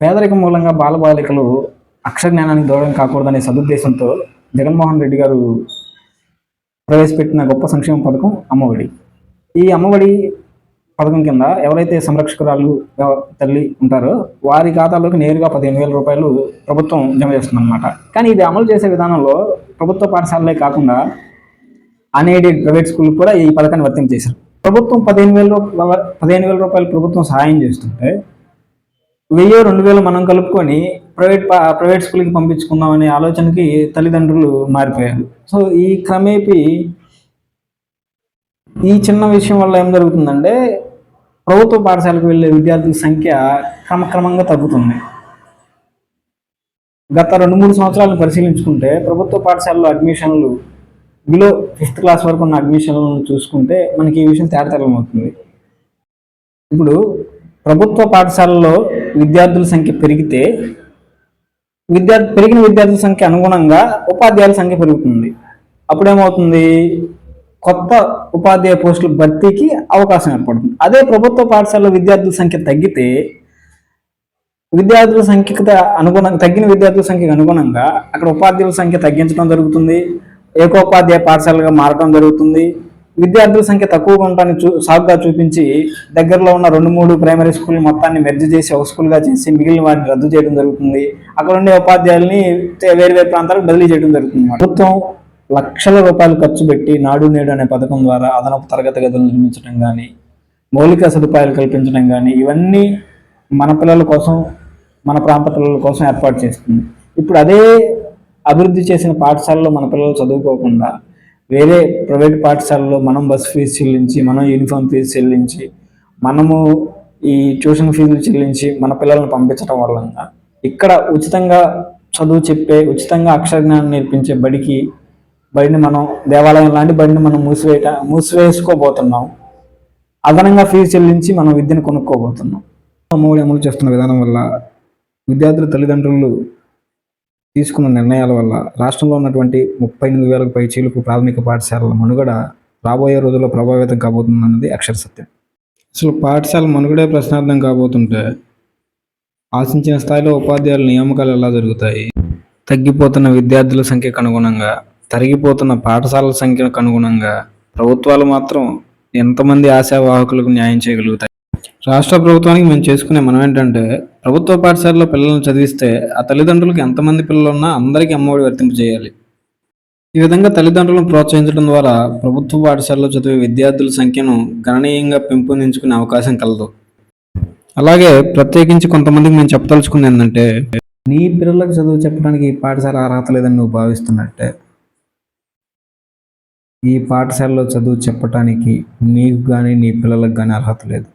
పేదరికం మూలంగా బాలబాలికలు అక్షర జ్ఞానానికి దూరం కాకూడదనే సదుద్దేశంతో జగన్మోహన్ రెడ్డి గారు ప్రవేశపెట్టిన గొప్ప సంక్షేమ పథకం అమ్మఒడి. ఈ అమ్మఒడి పథకం కింద ఎవరైతే సంరక్షకురాలు తల్లి ఉంటారో వారి ఖాతాలోకి నేరుగా పదిహేను వేల రూపాయలు ప్రభుత్వం జమ చేస్తుందన్నమాట. కానీ ఇది అమలు చేసే విధానంలో ప్రభుత్వ పాఠశాలలే కాకుండా అన్ఎయిడెడ్ ప్రైవేట్ స్కూల్ కూడా ఈ పథకాన్ని వర్తింపజేశారు. ప్రభుత్వం పదిహేను వేల రూపాయల పదిహేను వేల రూపాయలు ప్రభుత్వం సహాయం చేస్తుంటే వెయ్యి రెండు వేలు మనం కలుపుకొని ప్రైవేట్ ప్రైవేట్ స్కూల్కి పంపించుకుందాం అనే ఆలోచనకి తల్లిదండ్రులు మారిపోయారు. సో ఈ క్రమేపీ ఈ చిన్న విషయం వల్ల ఏం జరుగుతుందంటే ప్రభుత్వ పాఠశాలకు వెళ్ళే విద్యార్థుల సంఖ్య క్రమక్రమంగా తగ్గుతుంది. గత రెండు మూడు సంవత్సరాలను పరిశీలించుకుంటే ప్రభుత్వ పాఠశాలలో అడ్మిషన్లు బిలో ఫిఫ్త్ క్లాస్ వరకు ఉన్న అడ్మిషన్లను చూసుకుంటే మనకి ఈ విషయం తేటతెల్లమవుతుంది ఇప్పుడు ప్రభుత్వ పాఠశాలలో విద్యార్థుల సంఖ్య పెరిగితే విద్యార్థి పెరిగిన విద్యార్థుల సంఖ్య అనుగుణంగా ఉపాధ్యాయుల సంఖ్య పెరుగుతుంది. అప్పుడేమవుతుంది? కొత్త ఉపాధ్యాయ పోస్టుల భర్తీకి అవకాశం ఏర్పడుతుంది. అదే ప్రభుత్వ పాఠశాలలో విద్యార్థుల సంఖ్య తగ్గితే విద్యార్థుల సంఖ్యకు అనుగుణంగా తగ్గిన విద్యార్థుల సంఖ్యకు అనుగుణంగా అక్కడ ఉపాధ్యాయుల సంఖ్య తగ్గించడం జరుగుతుంది. ఏకోపాధ్యాయ పాఠశాలగా మారడం జరుగుతుంది. విద్యార్థుల సంఖ్య తక్కువగా ఉంటాన్ని చూ సాగుగా చూపించి దగ్గరలో ఉన్న రెండు మూడు ప్రైమరీ స్కూల్ మొత్తాన్ని మెర్జ్ చేసి ఒక స్కూల్గా చేసి మిగిలిన వాటిని రద్దు చేయడం జరుగుతుంది. అక్కడ ఉండే ఉపాధ్యాయుల్ని వేరు వేరు ప్రాంతాలకు బదిలీ చేయడం జరుగుతుంది ప్రభుత్వం లక్షల రూపాయలు ఖర్చు పెట్టి నాడు నేడు అనే పథకం ద్వారా అదనపు తరగతి గదులు నిర్మించడం కానీ మౌలిక సదుపాయాలు కల్పించడం కానీ ఇవన్నీ మన పిల్లల కోసం మన ప్రాంత పిల్లల కోసం ఏర్పాటు చేస్తుంది. ఇప్పుడు అదే అభివృద్ధి చేసిన పాఠశాలలో మన పిల్లలు చదువుకోకుండా వేరే ప్రైవేట్ పాఠశాలలో మనం బస్ ఫీజు చెల్లించి మనం యూనిఫామ్ ఫీజు చెల్లించి మనము ఈ ట్యూషన్ ఫీజులు చెల్లించి మన పిల్లల్ని పంపించడం వల్ల ఇక్కడ ఉచితంగా చదువు చెప్పే ఉచితంగా అక్షరజ్ఞానం నేర్పించే బడికి బడిని మనం దేవాలయం లాంటి బడిని మనం మూసివేయట మూసివేసుకోబోతున్నాం. అదనంగా ఫీజు చెల్లించి మనం విద్యను కొనుక్కోబోతున్నాం. అమ్మఒడి అమలు చేస్తున్న విధానం వల్ల విద్యార్థుల తల్లిదండ్రులు తీసుకున్న నిర్ణయాల వల్ల రాష్ట్రంలో ఉన్నటువంటి ముప్పై ఎనిమిది వేలకు పై చీలుకు ప్రాథమిక పాఠశాలల మనుగడ రాబోయే రోజుల్లో ప్రభావితం కాబోతుందన్నది అక్షర సత్యం. అసలు పాఠశాల మనుగడే ప్రశ్నార్థం కాబోతుంటే ఆశించిన స్థాయిలో ఉపాధ్యాయుల నియామకాలు ఎలా జరుగుతాయి? తగ్గిపోతున్న విద్యార్థుల సంఖ్యకు అనుగుణంగా తరిగిపోతున్న పాఠశాలల సంఖ్యకు అనుగుణంగా ప్రభుత్వాలు మాత్రం ఎంతమంది ఆశావాహకులకు న్యాయం చేయగలుగుతాయి? రాష్ట్ర ప్రభుత్వానికి మేము చేసుకునే మనం ఏంటంటే ప్రభుత్వ పాఠశాలలో పిల్లల్ని చదివిస్తే ఆ తల్లిదండ్రులకు ఎంతమంది పిల్లలు ఉన్నా అందరికీ అమ్మఒడి వర్తింపజేయాలి ఈ విధంగా తల్లిదండ్రులను ప్రోత్సహించడం ద్వారా ప్రభుత్వ పాఠశాలలో చదివే విద్యార్థుల సంఖ్యను గణనీయంగా పెంపొందించుకునే అవకాశం కలదు. అలాగే ప్రత్యేకించి కొంతమందికి మేము చెప్పదలుచుకుంది ఏంటంటే నీ పిల్లలకు చదువు చెప్పడానికి ఈ పాఠశాల అర్హత లేదని నువ్వు భావిస్తున్నట్టే. ఈ పాఠశాలలో చదువు చెప్పటానికి నీకు కానీ నీ పిల్లలకు కానీ అర్హత లేదు.